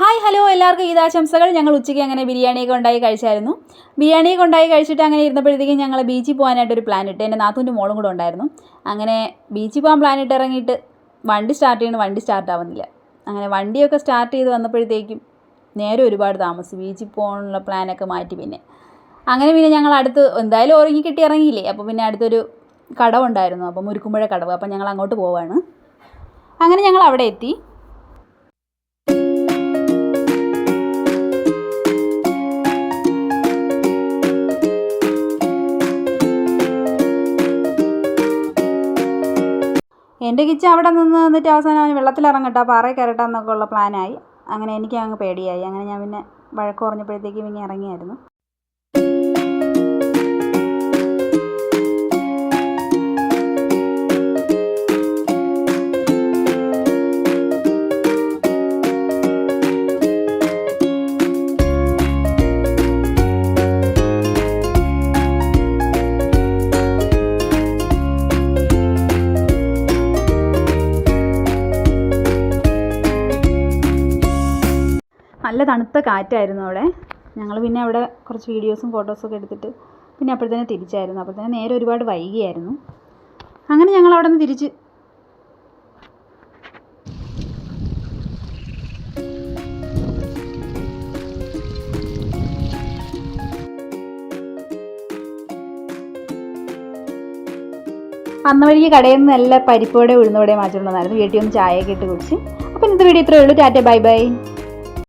Hi hello എല്ലാവർക്കും ഈദാശംസകൾ. ഞങ്ങൾ ഉച്ചയ്ക്ക് അങ്ങനെ ബിരിയാണിയൊക്കെ ഉണ്ടായി കഴിച്ചായിരുന്നു. ബിരിയാണിയൊക്കെ ഉണ്ടായി കഴിച്ചിട്ട് അങ്ങനെ ഇരുന്നപ്പോഴത്തേക്കും ഞങ്ങൾ ബീച്ചിൽ പോകാനായിട്ടൊരു പ്ലാൻ ഇട്ട്. എന്റെ നാത്തൂന്റെ മോളും കൂടെ ഉണ്ടായിരുന്നു. അങ്ങനെ ബീച്ചിൽ പോകാൻ പ്ലാൻ ഇട്ട് ഇറങ്ങിയിട്ട് വണ്ടി സ്റ്റാർട്ട് ചെയ്യണം വണ്ടി സ്റ്റാർട്ട് ആവുന്നില്ല. അങ്ങനെ വണ്ടിയൊക്കെ സ്റ്റാർട്ട് ചെയ്ത് വന്നപ്പോഴത്തേക്കും നേരെ ഒരുപാട് താമസിച്ചു. ബീച്ചിൽ പോകാനുള്ള പ്ലാനൊക്കെ മാറ്റി പിന്നെ. അങ്ങനെ പിന്നെ ഞങ്ങൾ അടുത്ത് എന്തായാലും ഉറങ്ങി കിട്ടി ഇറങ്ങിയില്ലേ? അപ്പോൾ പിന്നെ അടുത്തൊരു കടവുണ്ടായിരുന്നു. അപ്പോൾ മുരുക്കുമ്പഴ കടവ്. അപ്പോൾ ഞങ്ങൾ അങ്ങോട്ട് പോവാണ്. അങ്ങനെ ഞങ്ങൾ അവിടെ എത്തി. എന്റെ കിച്ചൻ അവിടെ നിന്ന് നിന്നിട്ട് അവസാനം അവന് വെള്ളത്തിലിറങ്ങട്ടെ പാറയിൽ കയറട്ടെ എന്നൊക്കെ ഉള്ള പ്ലാനായി അങ്ങനെ എനിക്ക് അങ്ങ് പേടിയായി. അങ്ങനെ ഞാൻ പിന്നെ വഴക്ക് കുറഞ്ഞപ്പോഴത്തേക്കും പിന്നെ ഇറങ്ങിയായിരുന്നു. നല്ല തണുത്ത കാറ്റായിരുന്നു അവിടെ. ഞങ്ങൾ പിന്നെ അവിടെ കുറച്ച് വീഡിയോസും ഫോട്ടോസൊക്കെ എടുത്തിട്ട് പിന്നെ അപ്പോഴത്തേനെ തിരിച്ചായിരുന്നു. അപ്പോഴത്തേനെ നേരെ ഒരുപാട് വൈകിയായിരുന്നു. അങ്ങനെ ഞങ്ങൾ അവിടെ നിന്ന് തിരിച്ച് അന്ന് കടയിൽ നിന്ന് നല്ല പരിപ്പോടെ ഉഴുന്നോടെ മാറ്റിട്ടുണ്ടായിരുന്നു വീട്ടിൽ ഒന്ന് ചായയൊക്കെ ഇട്ട് കുടിച്ച്. അപ്പം ഇന്നത്തെ വീഡിയോ ഇത്രയേ ഉള്ളൂ. Tata bye bye.